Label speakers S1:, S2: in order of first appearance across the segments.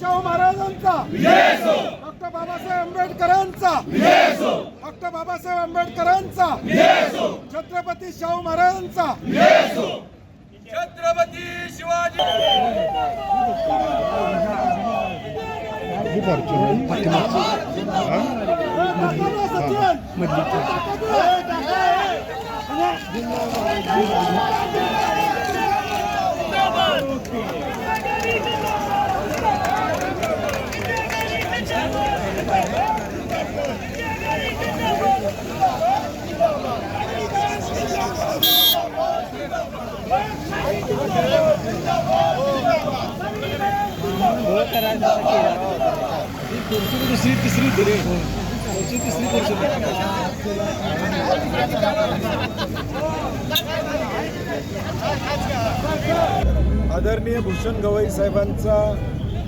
S1: शाहू महाराजांचा. डॉक्टर बाबासाहेब आंबेडकरांचा. डॉक्टर बाबासाहेब आंबेडकरांचा. छत्रपती शाहू महाराजांचा.
S2: छत्रपती शिवाजी.
S3: दुसरी तिसरी दिली तिसरी खुर्ची
S1: आदरणीय भूषण गवई साहेबांचा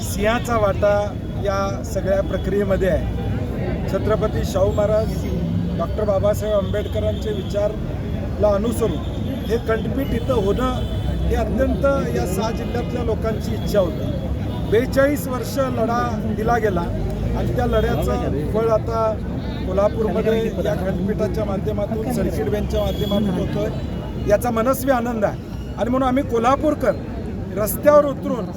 S1: सिंहाचा वाटा या सगळ्या प्रक्रियेमध्ये आहे. छत्रपती शाहू महाराज डॉक्टर बाबासाहेब आंबेडकरांचे विचारला अनुसरून हे खंडपीठ इथं होणं हे अत्यंत या सहा जिल्ह्यातल्या लोकांची इच्छा होती. बेचाळीस वर्ष लढा दिला गेला आणि त्या लढ्याचं फळ आता कोल्हापूरमध्ये या खंडपीठाच्या माध्यमातून सर्किट बेंचच्या माध्यमातून होतोय. याचा मनस्वी आनंद आहे. आणि म्हणून आम्ही कोल्हापूरकर रस्त्यावर उतरून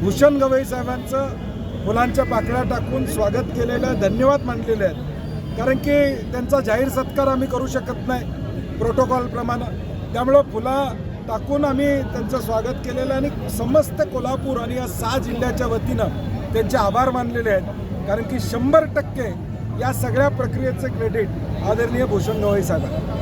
S1: भूषण गवई साहेबांचं मुलांच्या पाकळ्या टाकून स्वागत केलेलं आहे धन्यवाद मानलेले आहेत. कारण की त्यांचा जाहीर सत्कार आम्ही करू शकत नाही. प्रोटोकॉलप्रमाणे त्यामुळं फुला टाकून आम्ही त्यांचं स्वागत केलेलं आहे आणि समस्त कोल्हापूर आणि या सहा जिल्ह्याच्या वतीनं त्यांचे आभार मानलेले आहेत. कारण की शंभर टक्के या सगळ्या प्रक्रियेचं क्रेडिट आदरणीय भूषण गवई साहेब